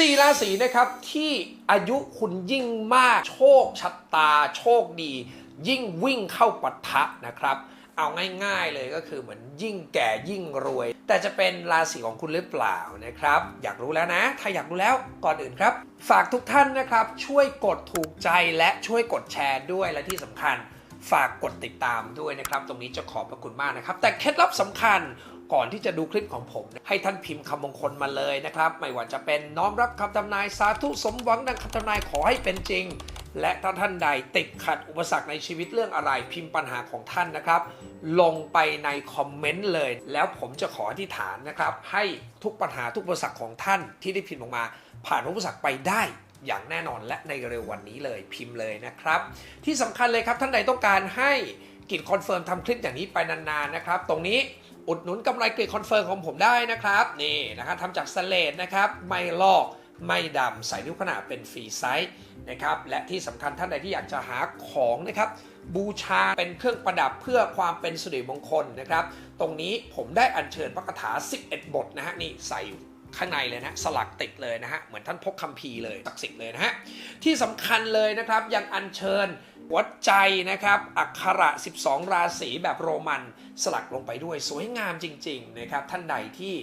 สี่ราศีนะครับที่อายุคุณยิ่งมาก โชคชะตา โชคดี ยิ่งวิ่งเข้าปะทะนะครับ เอาง่ายๆเลยก็คือเหมือนยิ่งแก่ยิ่งรวย แต่จะเป็นราศีของคุณหรือเปล่านะครับ อยากรู้แล้วนะ ถ้าอยากรู้แล้วก่อนอื่นครับ ฝากทุกท่านนะครับ ช่วยกดถูกใจและช่วยกดแชร์ด้วยและที่สำคัญ ฝากกดติดตามด้วยนะครับ ตรงนี้จะขอบพระคุณมากนะครับ แต่เคล็ดลับสำคัญก่อนที่จะดูคลิปของผม ให้ท่านพิมพ์คำมงคลมาเลยนะครับ ไม่ว่าจะเป็นน้อมรับคำทำนายสาธุสมหวังดังคำทำนายขอให้เป็นจริง และถ้าท่านใดติดขัดอุปสรรคในชีวิตเรื่องอะไรพิมพ์ปัญหาของท่านนะครับ ลงไปในคอมเมนต์เลย แล้วผมจะขออธิษฐานนะครับ ให้ทุกปัญหาทุกอุปสรรคของท่านที่ได้พิมพ์ออกมา ผ่านอุปสรรคไปได้ อย่างแน่นอนและในเร็ววันนี้เลยพิมพ์เลยนะครับ ที่สำคัญเลยครับท่านใดต้องการให้กิจคอนเฟิร์มทำคลิปอย่างนี้ไปนานๆนะครับ ตรงนี้อุดหนุนกำไรกรีดคอนเฟิร์มของผมได้นะครับนี่นะครับทำจากสเลดนะครับไม่ลอกไม่ดำใส่นิ้วขนาดเป็นฟรีไซส์นะครับและที่สำคัญท่านใดที่อยากจะหาของนะครับบูชาเป็นเครื่องประดับเพื่อความเป็นสิริมงคลนะครับ ตรงนี้ผมได้อัญเชิญพระคาถา 11 บทนะฮะนี่ใส่อยู่ ข้างในเลยนะสลักติดเลยนะฮะเหมือนท่านพกคัมภีร์เลยศักดิ์สิทธิ์เลยนะฮะที่สำคัญเลยนะครับยังอัญเชิญหัวใจนะครับอักขระ 12 ราศีแบบโรมันสลักลงไปด้วยสวยงามจริงๆนะครับท่านใดที่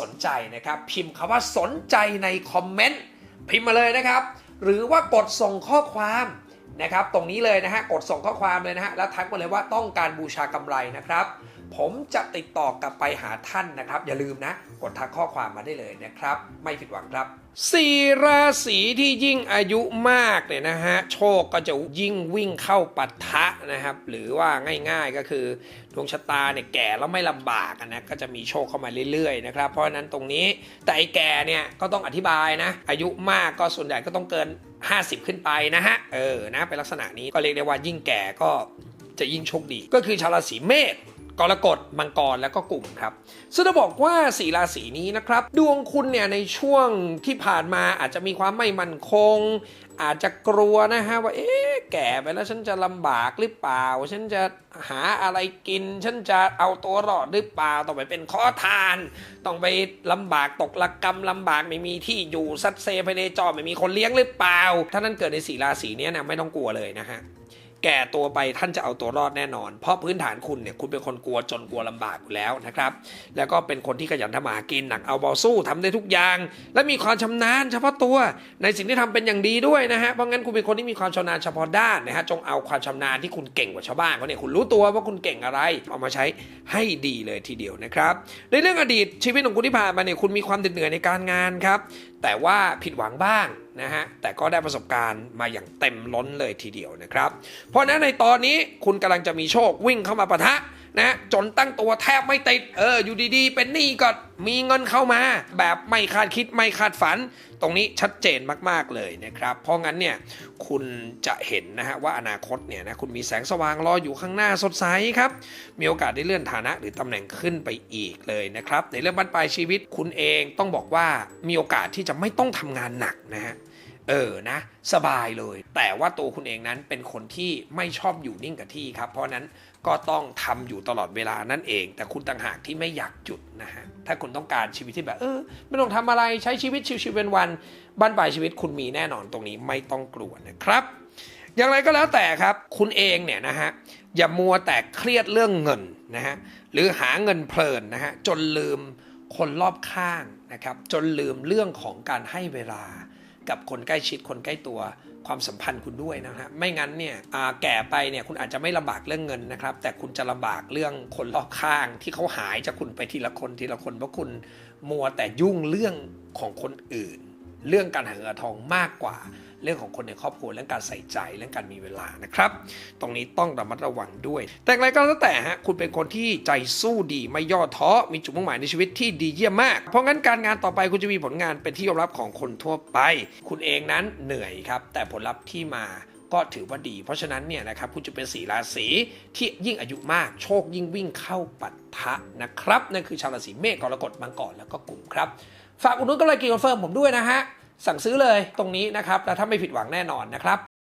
สนใจนะครับ พิมพ์คำว่าสนใจในคอมเมนต์พิมพ์มาเลยนะครับ หรือว่ากดส่งข้อความนะครับ ตรงนี้เลยนะฮะกดส่งข้อความเลยนะฮะแล้วทักมาเลยว่าต้องการบูชากำไรนะครับ ผมจะติดต่อกลับไปหาท่านนะครับ อย่าลืมนะ กดทักข้อความมาได้เลยนะครับ ไม่ผิดหวังครับสี่ราศีที่ยิ่งอายุมากเนี่ยนะฮะโชคก็จะยิ่งวิ่งเข้าปัทะนะครับ หรือว่าง่ายๆก็คือดวงชะตาเนี่ยแก่แล้วไม่ลำบากนะก็จะมีโชคเข้ามาเรื่อยๆนะครับเพราะฉะนั้นตรงนี้แต่ไอ้แก่เนี่ยก็ต้องอธิบายนะ อายุมากก็ส่วนใหญ่ก็ต้องเกิน 50 ขึ้นไปนะฮะเออนะเป็นลักษณะนี้ก็เรียกได้ว่ายิ่งแก่ก็จะยิ่งโชคดี ก็คือชาวราศีเมษ กรกฎมังกรแล้วก็กลุ่มครับซึ่งจะบอกว่าสีราศีนี้นะครับ ดวงคุณเนี่ยในช่วงที่ผ่านมาอาจจะมีความไม่มั่นคง อาจจะกลัวนะฮะว่าเอ๊ะแก่ไปแล้วฉันจะลำบากหรือเปล่า ฉันจะหาอะไรกิน ฉันจะเอาตัวรอดหรือเปล่าต้องไปเป็นขอทาน ต้องไปลำบากตกระกรรมลำบากไม่มีที่อยู่ซัดเซภายในจอไม่มีคนเลี้ยงหรือเปล่า ถ้านั้นเกิดในสีราศีนี้นะไม่ต้องกลัวเลยนะฮะ แก่ตัวไปท่านจะเอาตัวรอดแน่นอน เพราะพื้นฐานคุณเนี่ยคุณเป็นคนกลัวจนกลัวลำบากอยู่แล้วนะครับ แล้วก็เป็นคนที่ขยันทำมาหากินหนักเอาเบาสู้ทำได้ทุกอย่าง และมีความชำนาญเฉพาะตัวในสิ่งที่ทำเป็นอย่างดีด้วยนะฮะเพราะงั้นคุณเป็นคนที่มีความชำนาญเฉพาะด้านนะฮะจงเอาความชำนาญที่คุณเก่งกว่าชาวบ้านเขาเนี่ยคุณรู้ตัวว่าคุณเก่งอะไร เอามาใช้ให้ดีเลยทีเดียวนะครับในเรื่องอดีตชีวิตของคุณที่ผ่านมาเนี่ยคุณมีความเหนื่อยในการงานครับแต่ว่าผิดหวังบ้างนะฮะแต่ก็ได้ประสบการณ์มาอย่างเต็มล้นเลยทีเดียวนะครับ เพราะฉะนั้นในตอนนี้คุณกำลังจะมีโชควิ่งเข้ามาปะทะ นะจนตั้งตัวแทบไม่ติด เออ อยู่ดีๆ เป็นหนี้ก็มีเงินเข้ามา แบบไม่คาดคิดไม่คาดฝัน ตรงนี้ชัดเจนมากๆเลยนะครับ เพราะงั้นเนี่ยคุณจะเห็นนะฮะว่าอนาคตเนี่ยนะคุณมีแสงสว่างรออยู่ข้างหน้าสดใสครับ มีโอกาสได้เลื่อนฐานะหรือตำแหน่งขึ้นไปอีกเลยนะครับ ในเรื่องบั้นปลายชีวิตคุณเองต้องบอกว่ามีโอกาสที่จะไม่ต้องทำงานหนักนะฮะ เออนะ สบายเลย แต่ว่าตัวคุณเองนั้นเป็นคนที่ไม่ชอบอยู่นิ่งกับที่ครับ เพราะนั้นก็ต้องทำอยู่ตลอดเวลานั่นเอง แต่คุณต่างหากที่ไม่อยากหยุดนะฮะถ้าคุณต้องการชีวิตที่แบบเออ ไม่ต้องทำอะไรใช้ชีวิตชิวๆเป็นวันบ้านปลายชีวิตคุณมีแน่นอนตรงนี้ไม่ต้องกลัวนะครับอย่างไรก็แล้วแต่ครับ คุณเองเนี่ยนะฮะอย่ามัวแต่เครียดเรื่องเงินนะฮะหรือหาเงินเพลินนะฮะจนลืมคนรอบข้างนะครับ จนลืมเรื่องของการให้เวลา กับคนใกล้ชิดคนใกล้ตัวความสัมพันธ์คุณด้วยนะฮะไม่งั้นเนี่ยแก่ไปเนี่ยคุณอาจจะไม่ลำบากเรื่องเงินนะครับ แต่คุณจะลำบากเรื่องคนรอบข้าง ที่เขาหายจากคุณไปทีละคนทีละคนเพราะคุณมัวแต่ยุ่งเรื่องของคนอื่น เรื่องการหาเงินทองมากกว่า เรื่องของคนในครอบครัวเรื่องการใส่ใจเรื่องการมีเวลานะครับ ตรงนี้ต้องระมัดระวังด้วย แต่อย่างไรก็แล้วแต่ฮะคุณเป็นคนที่ใจสู้ดีไม่ย่อท้อมีจุดมุ่งหมายในชีวิตที่ดีเยี่ยมมาก เพราะงั้นการงานต่อไปคุณจะมีผลงานเป็นที่ยอมรับของคนทั่วไป คุณเองนั้นเหนื่อยครับ แต่ผลลัพธ์ที่มาก็ถือว่าดี เพราะฉะนั้นเนี่ยนะครับคุณจะเป็นสีราศีที่ยิ่งอายุมาก โชคยิ่งวิ่งเข้าปัตทะนะครับนั่นคือชาวราศีเมษกรกฎมังกรแล้วก็กลุ่มครับ ฝากอุดหนุนกำไรกีคอนเฟิร์มผมด้วยนะฮะ สั่งซื้อเลยตรงนี้นะครับ แล้วถ้าไม่ผิดหวังแน่นอนนะครับ